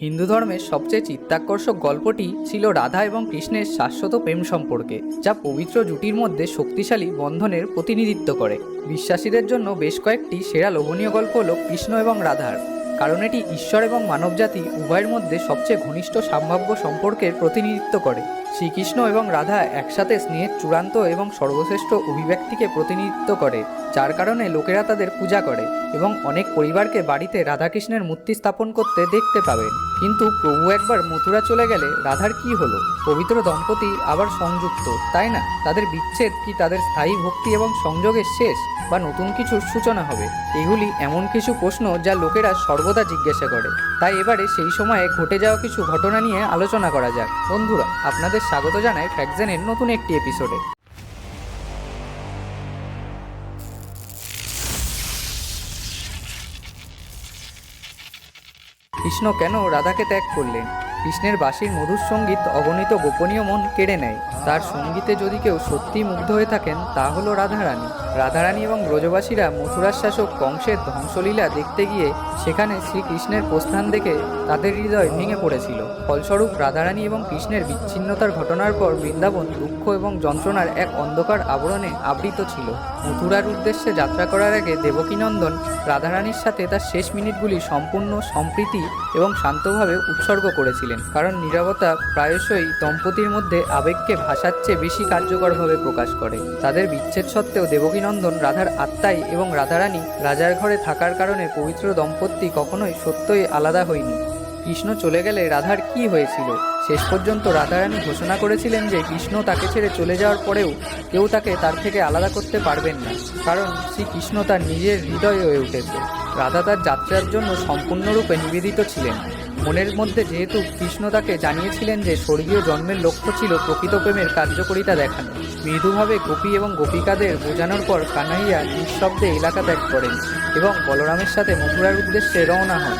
হিন্দু ধর্মের সবচেয়ে চিত্তাকর্ষক গল্পটি ছিল রাধা এবং কৃষ্ণের শাশ্বত প্রেম সম্পর্কে, যা পবিত্র জুটির মধ্যে শক্তিশালী বন্ধনের প্রতিনিধিত্ব করে। বিশ্বাসীদের জন্য বেশ কয়েকটি সেরা লোভনীয় গল্প হল কৃষ্ণ এবং রাধার। কারণ এটি ঈশ্বর এবং মানবজাতি উভয়ের মধ্যে সবচেয়ে ঘনিষ্ঠ সম্ভাব্য সম্পর্কের প্রতিনিধিত্ব করে। শ্রীকৃষ্ণ এবং রাধা একসাথে স্নেহের চূড়ান্ত এবং সর্বশ্রেষ্ঠ অভিব্যক্তিকে প্রতিনিধিত্ব করে, যার কারণে লোকেরা তাদের পূজা করে এবং অনেক পরিবারকে বাড়িতে রাধাকৃষ্ণের মূর্তি স্থাপন করতে দেখতে পাবেন কিন্তু প্রভু একবার মথুরা চলে গেলে রাধার কি হলো? পবিত্র দম্পতি আবার সংযুক্ত, তাই না? তাদের বিচ্ছেদ কি তাদের স্থায়ী ভক্তি এবং সংযোগের শেষ, বা নতুন কিছুর সূচনা হবে? এগুলি এমন কিছু প্রশ্ন যা লোকেরা সর্বদা জিজ্ঞাসা করে। তাই এবারে সেই সময়ে ঘটে যাওয়া কিছু ঘটনা নিয়ে আলোচনা করা যাক। বন্ধুরা, আপনাদের স্বাগত জানায় ফ্যাকজেনের নতুন একটি এপিসোডে কৃষ্ণ কেন রাধাকে ত্যাগ করলেন? কৃষ্ণের বাঁশির মধুর সংগীত অগণিত গোপনীয় মন কেড়ে নেয়। তার সঙ্গীতে যদি কেউ সত্যি মুগ্ধ হয়ে থাকেন, তা হলো রাধারানী। রাধারানী এবং ব্রজবাসীরা মথুরার শাসক কংসের ধ্বংসলীলা দেখতে গিয়ে সেখানে শ্রীকৃষ্ণের প্রস্থান দেখে তাদের হৃদয় ভেঙে পড়েছিল। ফলস্বরূপ রাধারানী এবং কৃষ্ণের বিচ্ছিন্নতার ঘটনার পর বৃন্দাবন দুঃখ এবং যন্ত্রণার এক অন্ধকার আবরণে আবৃত ছিল। মথুরার উদ্দেশ্যে যাত্রা করার আগে দেবকীনন্দন রাধারানীর সাথে তার শেষ মিনিটগুলি সম্পূর্ণ, সম্প্রীতি এবং শান্তভাবে উৎসর্গ করেছিলেন। কারণ নিরবতা প্রায়শই দম্পতির মধ্যে আবেগকে ভাষার চেয়ে বেশি কার্যকরভাবে প্রকাশ করে। তাদের বিচ্ছেদ সত্ত্বেও দেবকীনন্দন রাধার আত্মাই এবং রাধারানী রাজার ঘরে থাকার কারণে পবিত্র দম্পতি কখনোই সত্যই আলাদা হয়নি। কৃষ্ণ চলে গেলে রাধার কি হয়েছিল? শেষ পর্যন্ত রাধারানী ঘোষণা করেছিলেন যে কৃষ্ণ তাকে ছেড়ে চলে যাওয়ার পরেও কেউ তাকে তার থেকে আলাদা করতে পারবেন না, কারণ শ্রীকৃষ্ণ তার নিজের হৃদয় হয়ে উঠেছে। রাধা তার যাত্রার জন্য সম্পূর্ণরূপে নিবেদিত ছিলেন। মনের মধ্যে যেহেতু কৃষ্ণ তাকে জানিয়েছিলেন যে স্বর্গীয় জন্মের লক্ষ্য ছিল প্রকৃত প্রেমের কার্যকরিতা দেখানো, মৃদুভাবে গোপী এবং গোপিকাদের বোঝানোর পর কানাইয়া নিঃশব্দে এলাকা ত্যাগ করেন এবং বলরামের সাথে মথুরার উদ্দেশ্যে রওনা হন।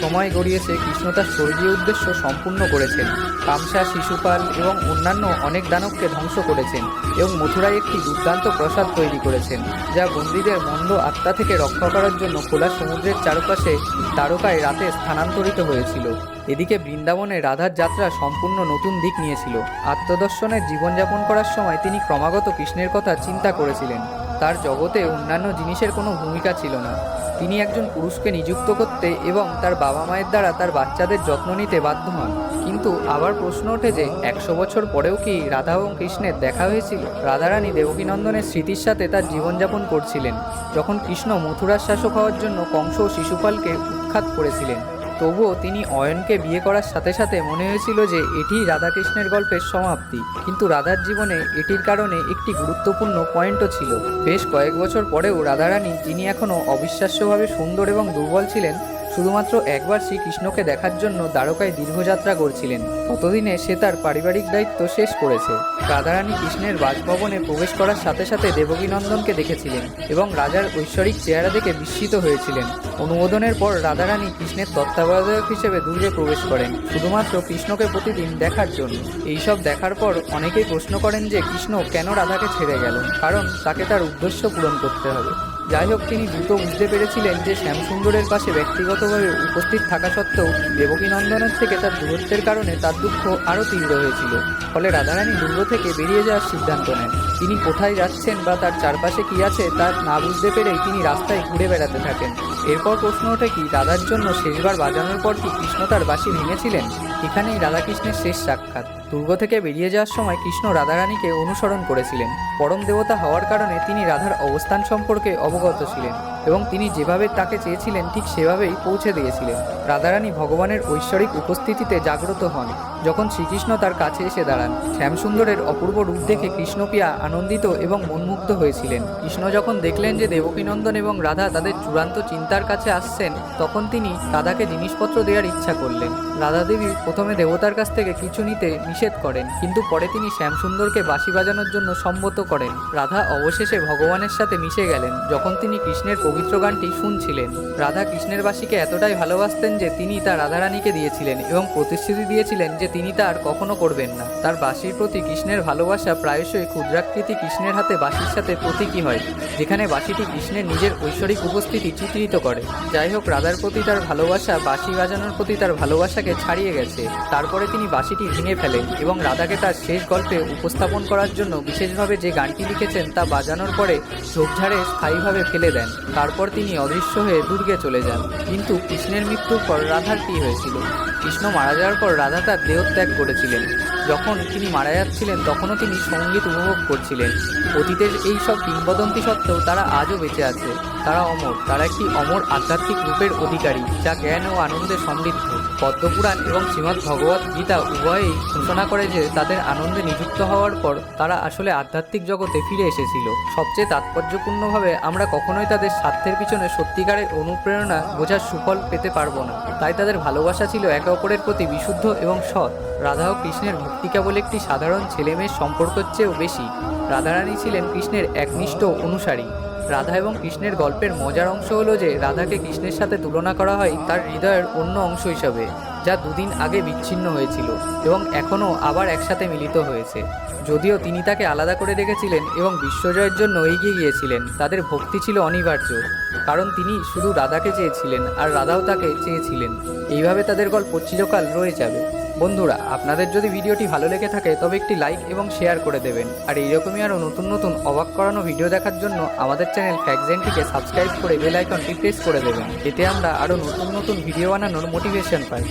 সময় গড়িয়েছে কৃষ্ণ তার স্বর্গীয় উদ্দেশ্য সম্পূর্ণ করেছেন। কামসা শিশুপাল এবং অন্যান্য অনেক দানবকে ধ্বংস করেছেন এবং মথুরায় একটি দুর্দান্ত প্রসাদ তৈরি করেছেন, যা বন্দীদের মন্দ আত্মা থেকে রক্ষা করার জন্য খোলা সমুদ্রের চারপাশে তারকায় রাতে স্থানান্তরিত হয়েছিল। এদিকে বৃন্দাবনে রাধার যাত্রা সম্পূর্ণ নতুন দিক নিয়েছিল। আত্মদর্শনের জীবনযাপন করার সময় তিনি ক্রমাগত কৃষ্ণের কথা চিন্তা করেছিলেন। তার জগতে অন্যান্য জিনিসের কোনো ভূমিকা ছিল না। তিনি একজন পুরুষকে নিযুক্ত করতে এবং তার বাবা মায়ের দ্বারা তার বাচ্চাদের যত্ন নিতে বাধ্য হন। কিন্তু আবার প্রশ্ন ওঠে যে, একশো বছর পরেও কি রাধা এবং কৃষ্ণের দেখা হয়েছিল? রাধারানী দেবকীনন্দনের স্মৃতির সাথে তার জীবনযাপন করছিলেন, যখন কৃষ্ণ মথুরার শাসক হওয়ার জন্য কংস ও শিশুপালকে উৎখাত করেছিলেন। তবুও তিনি অয়নকে বিয়ে করার সাথে সাথে মনে হয়েছিল যে এটি রাধাকৃষ্ণের গল্পের সমাপ্তি। কিন্তু রাধার জীবনে এটির কারণে একটি গুরুত্বপূর্ণ পয়েন্টও ছিল। বেশ কয়েক বছর পরেও রাধারানী, যিনি এখনও অবিশ্বাস্যভাবে সুন্দর এবং দুর্বল ছিলেন শুধুমাত্র একবার শ্রীকৃষ্ণকে দেখার জন্য দ্বারকায় দীর্ঘযাত্রা করছিলেন। ততদিনে সে তার পারিবারিক দায়িত্ব শেষ করেছে। রাধারানী কৃষ্ণের বাসভবনে প্রবেশ করার সাথে সাথে দেবকীনন্দনকে দেখেছিলেন এবং রাজার ঐশ্বরিক চেহারা দেখে বিস্মিত হয়েছিলেন। অনুমোদনের পর রাধারানী কৃষ্ণের তত্ত্বাবধায়ক হিসেবে দুর্গে প্রবেশ করেন, শুধুমাত্র কৃষ্ণকে প্রতিদিন দেখার জন্য। এইসব দেখার পর অনেকেই প্রশ্ন করেন যে কৃষ্ণ কেন রাধাকে ছেড়ে গেল? কারণ তাকে তার উদ্দেশ্য পূরণ করতে হবে। যাই হোক, তিনি দ্রুত বুঝতে পেরেছিলেন যে শ্যামসুন্দরের পাশে ব্যক্তিগতভাবে উপস্থিত থাকা সত্ত্বেও দেবকীনন্দনের থেকে তার দূরত্বের কারণে তার দুঃখ আরও তীব্র হয়েছিল। ফলে রাধারানী দুর্গ থেকে বেরিয়ে যাওয়ার সিদ্ধান্ত নেন। তিনি কোথায় যাচ্ছেন বা তার চারপাশে কি আছে, তা না বুঝতে পেরেই তিনি রাস্তায় ঘুরে বেড়াতে থাকেন। এরপর প্রশ্ন ওঠে কি, রাধার জন্য শেষবার বাজানোর পর কি কৃষ্ণ তার বাসি ভেঙেছিলেন? এখানেই রাধাকৃষ্ণের শেষ সাক্ষাৎ। দুর্গ থেকে বেরিয়ে যাওয়ার সময় কৃষ্ণ রাধারানীকে অনুসরণ করেছিলেন। পরম দেবতা হওয়ার কারণে তিনি রাধার অবস্থান সম্পর্কে অবগত ছিলেন এবং তিনি যেভাবে তাকে চেয়েছিলেন, ঠিক সেভাবেই পৌঁছে দিয়েছিলেন। রাধারানী ভগবানের ঐশ্বরিক উপস্থিতিতে জাগ্রত হন। যখন শ্রীকৃষ্ণ তার কাছে এসে দাঁড়ান, শ্যামসুন্দরের অপূর্ব রূপ দেখে কৃষ্ণপিয়া আনন্দিত এবং মনমুগ্ধ হয়েছিলেন। কৃষ্ণ যখন দেখলেন যে দেবকীনন্দন এবং রাধা তাদের চূড়ান্ত চিন্তার কাছে আসছেন, তখন তিনি রাধাকে জিনিসপত্র দেওয়ার ইচ্ছা করলেন। রাধা দেবী প্রথমে দেবতার কাছ থেকে কিছু নিতে নিষেধ করেন, কিন্তু পরে তিনি শ্যামসুন্দরকে বাঁশি বাজানোর জন্য সম্মত করেন। রাধা অবশেষে ভগবানের সাথে মিশে গেলেন, যখন তিনি কৃষ্ণের পবিত্র গানটি শুনছিলেন। রাধা কৃষ্ণের বাসীকে এতটাই ভালোবাসতেন যে তিনি তা রাধারানীকে দিয়েছিলেন এবং প্রতিশ্রুতি দিয়েছিলেন যে তিনি তা আর কখনো করবেন না। তার বাসির প্রতি কৃষ্ণের ভালোবাসা প্রায়শই ক্ষুদ্রাকৃতি কৃষ্ণের হাতে বাসির সাথে প্রতীকী হয়, যেখানে বাসিটি কৃষ্ণের নিজের ঐশ্বরিক উপস্থিতি চিত্রিত করে। যাই হোক, রাধার প্রতি তার ভালোবাসা, বাঁশি বাজানোর প্রতি তার ভালোবাসাকে ছাড়িয়ে গেছে। তারপরে তিনি বাঁশিটি ভেঙে ফেলেন। এবং রাধাকে তার শেষ গল্পে উপস্থাপন করার জন্য বিশেষভাবে যে গানটি লিখেছেন তা বাজানোর পরে ঝোপঝাড়ে স্থায়ীভাবে ফেলে দেন। তারপর তিনি অদৃশ্য হয়ে দুর্গে চলে যান। কিন্তু কৃষ্ণের মৃত্যুর পর রাধার কী হয়েছিল? কৃষ্ণ মারা যাওয়ার পর রাধা তার দেহত্যাগ করেছিলেন। যখন তিনি মারা যাচ্ছিলেন, তখনও তিনি সংগীত উপভোগ করছিলেন। অতীতের এই সব কিংবদন্তি সত্ত্বেও তারা আজও বেঁচে আছে। তারা অমর। তারা একটি অমর আধ্যাত্মিক রূপের অধিকারী, যা জ্ঞান ও আনন্দে সমৃদ্ধ। পদ্মপুরাণ এবং শ্রীমদ্ ভগবত গীতা উভয়েই ঘোষণা করে যে, তাদের আনন্দে নিযুক্ত হওয়ার পর তারা আসলে আধ্যাত্মিক জগতে ফিরে এসেছিল। সবচেয়ে তাৎপর্যপূর্ণভাবে আমরা কখনোই তাদের স্বার্থের পিছনে সত্যিকারের অনুপ্রেরণা বোঝার সুফল পেতে পারব না। তাই তাদের ভালোবাসা ছিল একে অপরের প্রতি বিশুদ্ধ এবং সৎ। রাধা ও কৃষ্ণের ভক্তি কেবল একটি সাধারণ ছেলেমেয়ের সম্পর্কের চেয়েও বেশি। রাধারানী ছিলেন কৃষ্ণের একনিষ্ঠ অনুসারী। রাধা এবং কৃষ্ণের গল্পের মজার অংশ হলো যে রাধাকে কৃষ্ণের সাথে তুলনা করা হয় তার হৃদয়ের অন্য অংশ হিসাবে, যা দুদিন আগে বিচ্ছিন্ন হয়েছিল এবং এখনও আবার একসাথে মিলিত হয়েছে। যদিও তিনি তাকে আলাদা করে রেখেছিলেন এবং বিশ্বজয়ের জন্য এগিয়ে গিয়েছিলেন, তাদের ভক্তি ছিল অনিবার্য, কারণ তিনি শুধু রাধাকে চেয়েছিলেন আর রাধাও তাকে চেয়েছিলেন। এইভাবে তাদের গল্প চিরকাল রয়ে যাবে। বন্ধুরা, আপনাদের যদি ভিডিওটি ভালো লেগে থাকে, তবে একটি লাইক এবং শেয়ার করে দেবেন। আর এইরকমই আরও নতুন নতুন অবাক করানো ভিডিও দেখার জন্য আমাদের চ্যানেল ফ্যাকজেনটিকে সাবস্ক্রাইব করে বেল আইকনটি প্রেস করে দেবেন। এতে আমরা আরও নতুন নতুন ভিডিও বানানোর মোটিভেশন পাই।